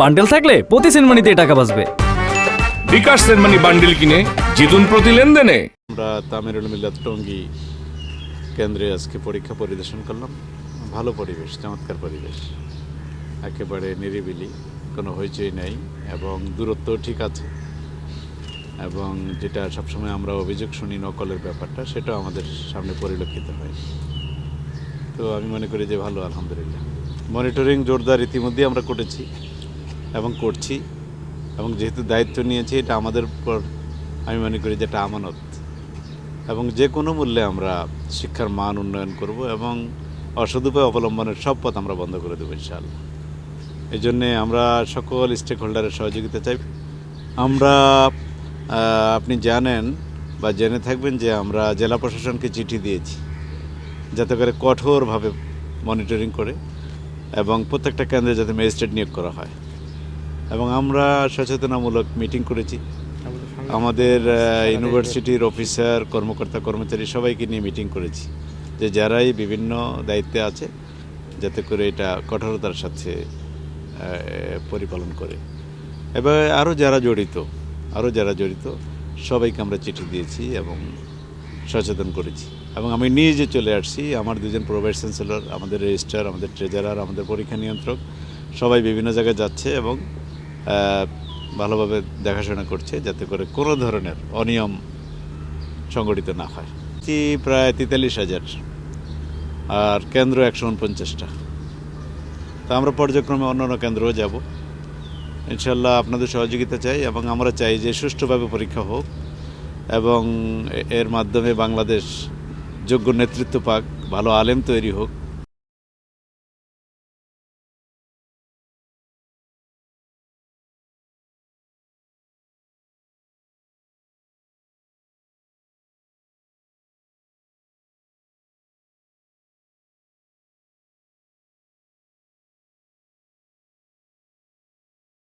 Bundle থাকলে প্রতি সেনমানিতে টাকা বাঁচবে। বিকাশ সেনমানি বান্ডিল কিনে জিতুন প্রতি লেনদেনে। আমরা তামিরুল মিল্লাত টঙ্গী কেন্দ্রে আজকে পরীক্ষা পরিদর্শন করলাম। ভালো পরিবেশ চমৎকার পরিবেশ। একেবারে নিরিবিলি, কোনো হইচই নেই এবং দূরত্ব ঠিক আছে। এবং যেটা সবসময় আমরা অভিযোগ শুনি নকলের ব্যাপারটা, সেটাও আমাদের সামনে পরিলক্ষিত হয়। তো আমি মনে করি যে ভালো, আলহামদুলিল্লাহ। মনিটরিং জোরদার ইতিমধ্যে আমরা করেছি এবং করছি এবং যেহেতু দায়িত্ব নিয়েছি, এটা আমাদের উপর আমি মনে করি যে এটা আমানত। এবং যে কোনো মূল্যে আমরা শিক্ষার মান উন্নয়ন করব এবং অসদুপায় অবলম্বনের সব পথ আমরা বন্ধ করে দেবো, ইনশাআল্লাহ। এই জন্যে আমরা সকল স্টেক হোল্ডারের সহযোগিতা চাই। আমরা আপনি জানেন বা জেনে থাকবেন যে আমরা জেলা প্রশাসনকে চিঠি দিয়েছি যাতে করে কঠোরভাবে মনিটরিং করে এবং প্রত্যেকটা কেন্দ্রে যাতে ম্যাজিস্ট্রেট নিয়োগ করা হয়। এবং আমরা সচেতনামূলক মিটিং করেছি। আমাদের ইউনিভার্সিটির অফিসার কর্মকর্তা কর্মচারী সবাইকে নিয়ে মিটিং করেছি যে যারাই বিভিন্ন দায়িত্বে আছে যাতে করে এটা কঠোরতার সাথে পরিপালন করে। এবার আরও যারা জড়িত আরও যারা জড়িত, সবাইকে আমরা চিঠি দিয়েছি এবং সচেতন করেছি। এবং আমি নিজে চলে আসছি, আমার দুজন প্রোভাইস চ্যান্সেলর, আমাদের রেজিস্ট্রার, আমাদের ট্রেজারার, আমাদের পরীক্ষা নিয়ন্ত্রক, সবাই বিভিন্ন জায়গায় যাচ্ছে এবং ভালোভাবে দেখাশোনা করছে যাতে করে কোনো ধরনের অনিয়ম সংগঠিত না হয়। প্রায় তেতাল্লিশ হাজার, আর কেন্দ্র একশো উনপঞ্চাশটা। তা আমরা পর্যায়ক্রমে অন্য কেন্দ্রেও যাব। ইনশাল্লাহ আপনাদের সহযোগিতা চাই এবং আমরা চাই যে সুষ্ঠুভাবে পরীক্ষা হোক এবং এর মাধ্যমে বাংলাদেশ যোগ্য নেতৃত্ব পাক, ভালো আলেম তৈরি হোক।